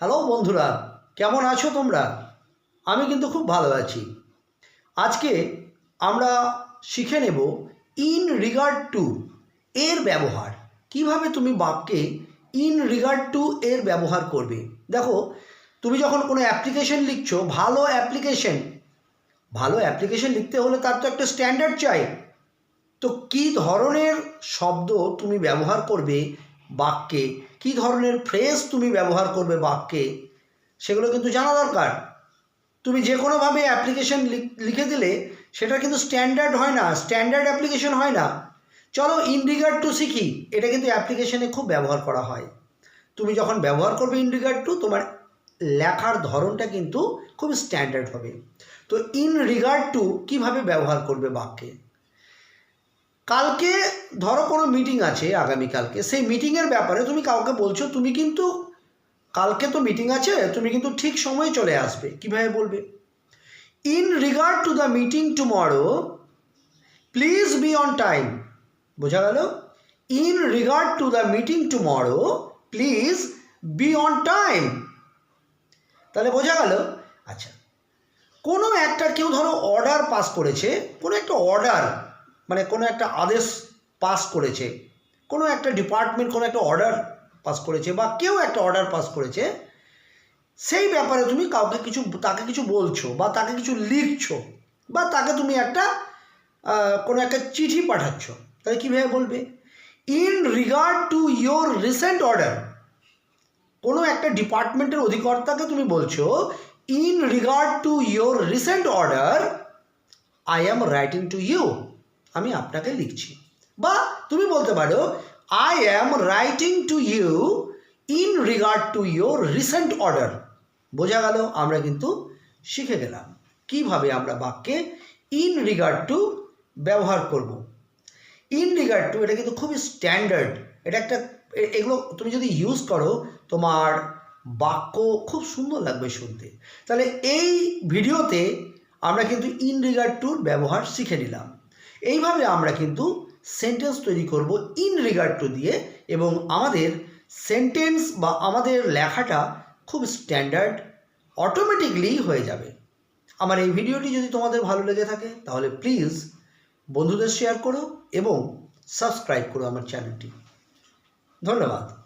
Hello বন্ধুরা, কেমন আছো তোমরা? আমি কিন্তু খুব ভালো আছি। আজকে আমরা শিখে নেব ইন রিগার্ড টু এর ব্যবহার। কীভাবে তুমি বাক্যে ইন রিগার্ড টু এর ব্যবহার করবে? দেখো, তুমি যখন কোনো অ্যাপ্লিকেশন লিখছো, ভালো অ্যাপ্লিকেশন ভালো অ্যাপ্লিকেশন লিখতে হলে তার তো একটা স্ট্যান্ডার্ড চাই। তো কী ধরনের শব্দ তুমি ব্যবহার করবে বাক্যে। কী ধরনের ফ্রেজ তুমি ব্যবহার করবে বাক্যে, সেগুলো কিন্তু জানা দরকার। তুমি যে কোনোভাবে অ্যাপ্লিকেশন লিখে দিলে সেটা কিন্তু স্ট্যান্ডার্ড হয় না স্ট্যান্ডার্ড অ্যাপ্লিকেশন হয় না। চলো ইন রিগার্ড টু শিখি, এটা কিন্তু অ্যাপ্লিকেশনে খুব ব্যবহার করা হয়। তুমি যখন ব্যবহার করবে ইন রিগার্ড টু তোমার লেখার ধরনটা কিন্তু খুব স্ট্যান্ডার্ড হবে। তো ইন রিগার্ড টু কীভাবে ব্যবহার করবে বাক্যে? কালকে ধরো কোনো মিটিং আছে আগামীকালকে, সেই মিটিংয়ের ব্যাপারে তুমি কাউকে বলছো, তুমি কিন্তু কালকে তো মিটিং আছে, তুমি কিন্তু ঠিক সময়ে চলে আসবে, কীভাবে বলবে? In regard to the meeting tomorrow please be on time বোঝা গেল? In regard to the meeting tomorrow please be on time তাহলে বোঝা গেল? আচ্ছা কোনো একটা কেউ ধরো অর্ডার পাস করেছে, কোনো একটা অর্ডার মানে কোনো একটা আদেশ পাস করেছে, কোনো একটা ডিপার্টমেন্ট কোনো একটা অর্ডার পাস করেছে বা কেউ একটা অর্ডার পাস করেছে, সেই ব্যাপারে তুমি কাউকে কিছু, তাকে কিছু বলছো বা তাকে কিছু লিখছো বা তাকে তুমি একটা কোনো একটা চিঠি পাঠাচ্ছ, তাহলে কীভাবে বলবে? In regard to your recent order কোনো একটা ডিপার্টমেন্টের অধিকর্তাকে তুমি বলছো in regard to your recent order I am writing to you আমি আপনাকে লিখছি। বা তুমি বলতে পারো I am writing to you in regard to your recent order বোঝা গেল, আমরা কিন্তু শিখে গেলাম। কীভাবে আমরা বাক্যে ইন রিগার্ড টু ব্যবহার করব? ইন রিগার্ড টু এটা কিন্তু খুবই স্ট্যান্ডার্ড এটা একটা এগুলো তুমি যদি ইউজ করো, তোমার বাক্য খুব সুন্দর লাগবে শুনতে। তাহলে এই ভিডিওতে আমরা কিন্তু ইন রিগার্ড টুর ব্যবহার শিখে নিলাম। এইভাবে আমরা কিন্তু সেন্টেন্স তৈরি করব ইন রিগার্ড টু দিয়ে এবং আমাদের সেন্টেন্স বা আমাদের লেখাটা খুব স্ট্যান্ডার্ড অটোমেটিকলি হয়ে যাবে। আমার এই ভিডিওটি যদি তোমাদের ভালো লেগে থাকে, তাহলে প্লিজ বন্ধুদের শেয়ার করো এবং সাবস্ক্রাইব করো আমার চ্যানেলটি ধন্যবাদ।